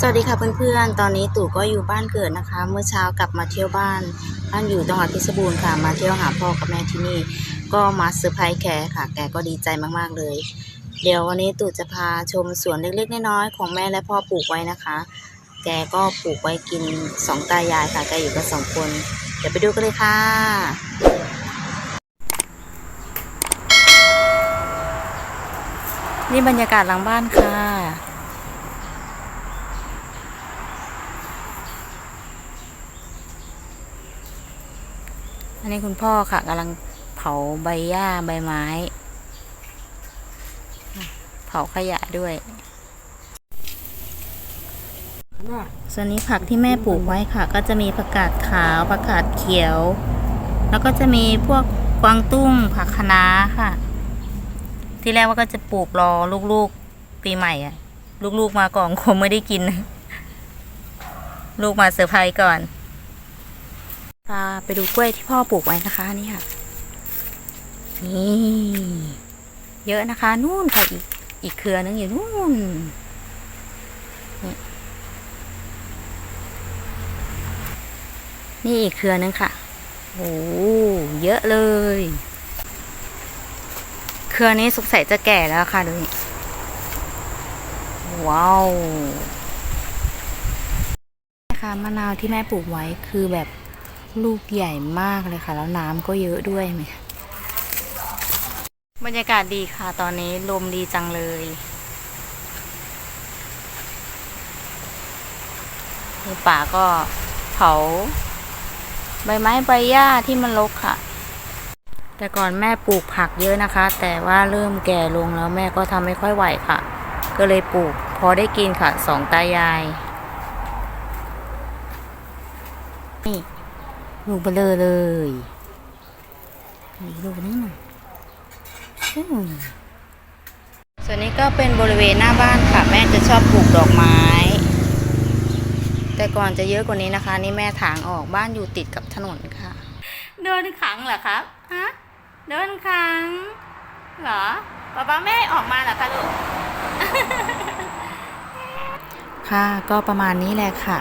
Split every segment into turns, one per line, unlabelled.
สวัสดีค่ะเพื่อนๆ ตอนนี้ตู่ก็อยู่บ้านเกิดนะคะ เมื่อเช้ากลับมาเที่ยวบ้าน บ้านอยู่จังหวัดเพชรบูรณ์ค่ะ มาเที่ยวหาพ่อกับแม่ที่นี่ ก็มาเซอร์ไพรส์แกค่ะ แกก็ดีใจมากๆเลย เดี๋ยววันนี้ตู่จะพาชมสวนเล็กๆน้อยๆของแม่และพ่อปลูกไว้นะคะ แกก็ปลูกไว้กินสองตายายค่ะ แกอยู่กันสองคน เดี๋ยวไปดูกันเลยค่ะนี่บรรยากาศหลังบ้านค่ะ อันนี้คุณพ่อค่ะกำลังเผาใบหญ้าใบไม้ เผาขยะด้วยส่วนนี้ผักที่แม่ปลูกไว้ค่ะ ก็จะมีผักกาดขาวผักกาดเขียว แล้วก็จะมีพวกกวางตุ้งผักคะน้าค่ะ ที่แรกว่าก็จะปลูกรอลูกๆปีใหม่อะลูกๆมาก่อนคงไม่ได้กิน ลูกมาเซอร์ไพรส์ก่อน พาไปดูกล้วยที่พ่อปลูกไว้นะคะนี่ค่ะ นี่เยอะนะคะ นู่นค่ะอีกอีกเครือนึงอยู่นู่นนี่นี่อีกเครือนึงค่ะ โอ้เยอะเลย เครือนี้สงสัยจะแก่แล้วค่ะดูนี่ว้าวนะคะมะนาวที่แม่ปลูกไว้คือแบบ ลูกใหญ่มากเลยค่ะ แล้วน้ำก็เยอะด้วยไหมบรรยากาศดีค่ะ ตอนนี้ลมดีจังเลยนี่ป่าก็เผา ใบไม้ใบหญ้าที่มันรกค่ะ แต่ก่อนแม่ปลูกผักเยอะนะคะ แต่ว่าเริ่มแก่ลงแล้วแม่ก็ทำไม่ค่อยไหวค่ะ ก็เลยปลูก พอได้กินค่ะสองตายายนี่ ลูกเบลอเลยนี่ลูกนี่หน่อยอืมส่วนนี้ก็เป็นบริเวณหน้าบ้านค่ะ แม่จะชอบปลูกดอกไม้ แต่ก่อนจะเยอะกว่านี้นะคะ นี่แม่ถางออกบ้านอยู่ติดกับถนนค่ะเดินขังเหรอครับฮะเดินขังเหรอป๊าป๊าแม่ให้ออกมาเหรอคะลูกค่ะก็ประมาณนี้แหละค่ะ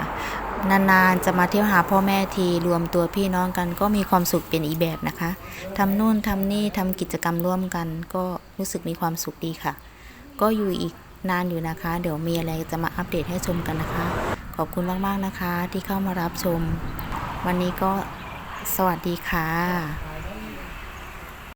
นานๆ จะมาเที่ยวหาพ่อแม่ทีรวมตัวพี่น้องกัน ก็มีความสุขเป็นอีแบบนะคะทำนู่นทำนี่ทำกิจกรรมร่วมกัน ก็รู้สึกมีความสุขดีค่ะ ก็อยู่อีกนานอยู่นะคะ เดี๋ยวมีอะไรจะมาอัปเดตให้ชมกันนะคะ ขอบคุณมากๆนะคะที่เข้ามารับชม วันนี้ก็สวัสดีค่ะ